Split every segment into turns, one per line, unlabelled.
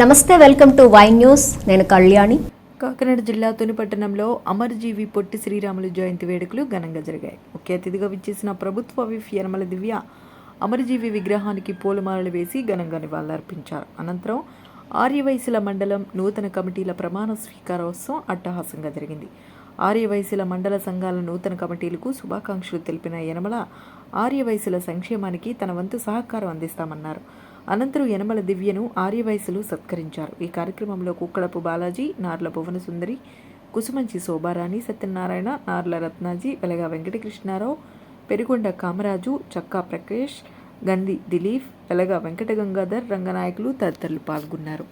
నమస్తే welcome to Y news. నేను కళ్యాణి.
కాకినాడ జిల్లా తుని పట్టణంలో అమరజీవి పొట్టి శ్రీరాములు జయంతి వేడుకలు ఘనంగా జరిగాయి. ముఖ్య అతిథిగా విచ్చేసిన ప్రభుత్వ విఫ్ యనమల దివ్య అమరజీవి విగ్రహానికి పూలమాలలు వేసి ఘనంగా నివాళులర్పించారు. అనంతరం ఆర్యవైశ్యుల మండలం నూతన కమిటీల ప్రమాణ స్వీకారోత్సవం అట్టహాసంగా జరిగింది. ఆర్యవైశ్యుల మండల సంఘాల నూతన కమిటీలకు శుభాకాంక్షలు తెలిపిన యనమల ఆర్యవైశ్యుల సంక్షేమానికి తన వంతు సహకారం అందిస్తామన్నారు. అనంతరం యనమల దివ్యను ఆర్యవయసులు సత్కరించారు. ఈ కార్యక్రమంలో కుక్కడపు బాలాజీ నార్ల భువన సుందరి కుసుమంచి శోభారాణి సత్యనారాయణ నార్ల రత్నాజీ వెలగా వెంకటకృష్ణారావు పెరుగొండ కామరాజు చక్కా ప్రకాష్ గంధి దిలీప్ వెలగా వెంకట గంగాధర్ రంగనాయకులు తదితరులు పాల్గొన్నారు.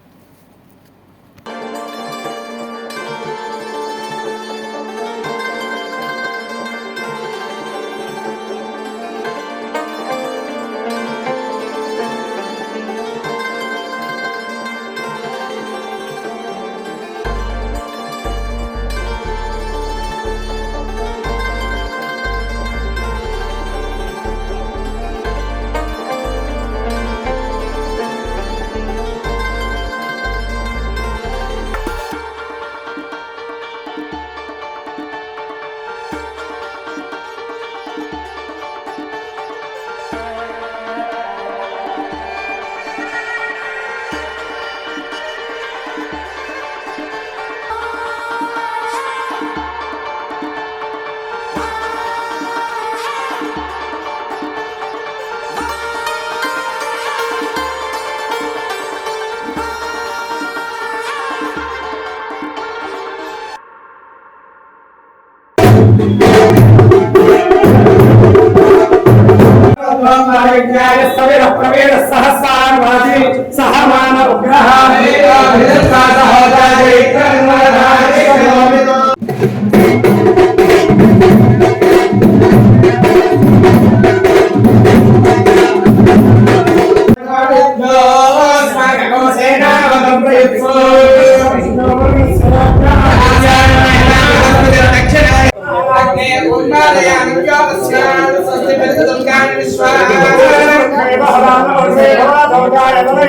सहस्रान वाजी सहमान उग्रह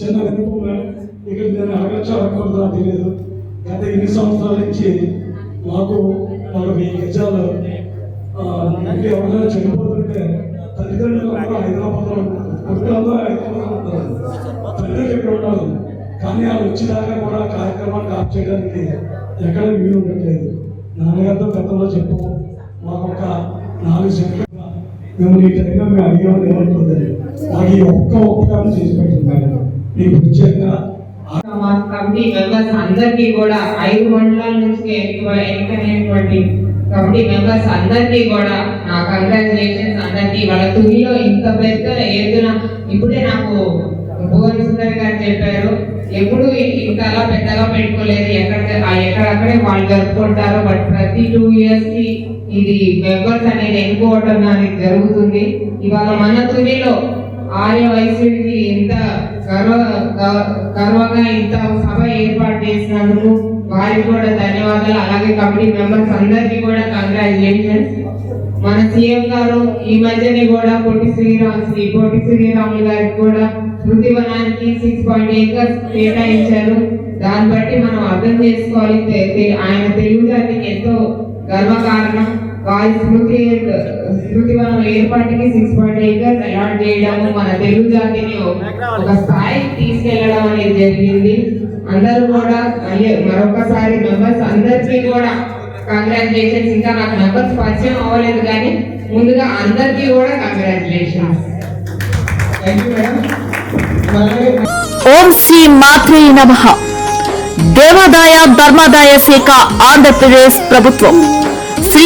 చిన్న విన్నపం ఇక్కడ నేను అడగచ్చాలనుకుంటున్నా తెలియదు. గత ఎన్ని సంవత్సరాల నుంచి మాకు ఒక వెయ్యి గజాలు ఆ, ఇంటి ఎవరైనా చనిపోతుంటే తల్లిదండ్రులు అందరూ హైదరాబాద్లో ఉంటారు కొడుకులందరూ హైదరాబాద్లో ఉంటారు తల్లిదండ్రులు ఇక్కడ ఉండాలి కానీ వాళ్ళు వచ్చేదాకా కూడా కార్యక్రమాన్ని ఆప్ చేయడానికి ఎక్కడ వీలు ఉండట్లేదు. నాన్నగారితో గతంలో చెప్పు మాకు ఒక నాలుగు సెకండ్ మేము ఈ టైంలో మేము అడిగామని ఏమనుకోలేదు. నాకు ఈ ఒక్క ఒక్క చేసి పెట్టింది మేడం. మీకు ప్రత్యేకంగా
కమిటీ మెంబర్స్ అందరికీ కూడా ఐదు మండలాల నుంచి ఎక్కువ ఎన్నికైనటువంటి కమిటీ మెంబర్స్ అందరికీ కూడా నా కంగ్రాచులేషన్స్ అందరికీ వాళ్ళ తుదిలో ఇంత పెద్ద ఎత్తున ఇప్పుడే నాకు భువన్ సుందర్ గారు చెప్పారు ఎప్పుడు ఇంతలా పెద్దగా పెట్టుకోలేదు. ఎక్కడ ఎక్కడక్కడే వాళ్ళు జరుపుకుంటారు బట్ ప్రతి టూ ఇయర్స్కి ఇది మెంబర్స్ అనేది ఎన్నుకోవటం అనేది జరుగుతుంది. ఇవాళ మన తునిలో ఆర్య వైశ్యుడికి ఇంత గర్వ గర్వంగా ఇంత సభ ఏర్పాటు చేసినందుకు వారికి కూడా ధన్యవాదాలు. అలాగే కమిటీ మెంబర్స్ అందరికీ కూడా కంగ్రాచులేషన్స్. మన సీఎం గారు ఈ మధ్యనే కూడా పొట్టి శ్రీరామ్ శ్రీ పొట్టి శ్రీరాములు గారికి కూడా స్మృతి వనానికి సిక్స్ పాయింట్ ఏకర్స్ కేటాయించారు. దాన్ని బట్టి మనం అర్థం చేసుకోవాలి. ఆయన తెలుగు జాతికి ఎంతో గర్వకారణం. వారి స్మృతి స్మృతి వనం ఏర్పాటుకి సిక్స్ పాయింట్ ఏకర్స్ అలాట్ చేయడం మన తెలుగు జాతిని ఒక స్థాయికి తీసుకెళ్ళడం అనేది జరిగింది. అందరూ కూడా మరొకసారి మెంబర్స్ అందరికీ కూడా కంగ్రాచులేషన్స్ ఇంకా నాకు మెంబర్స్ పరిచయం అవ్వలేదు కానీ ముందుగా అందరికీ కూడా కంగ్రాచులేషన్స్
ఓం శ్రీ మాత్రే నమ. దేవాదాయ ధర్మాదాయ శాఖ ఆంధ్రప్రదేశ్ ప్రభుత్వం.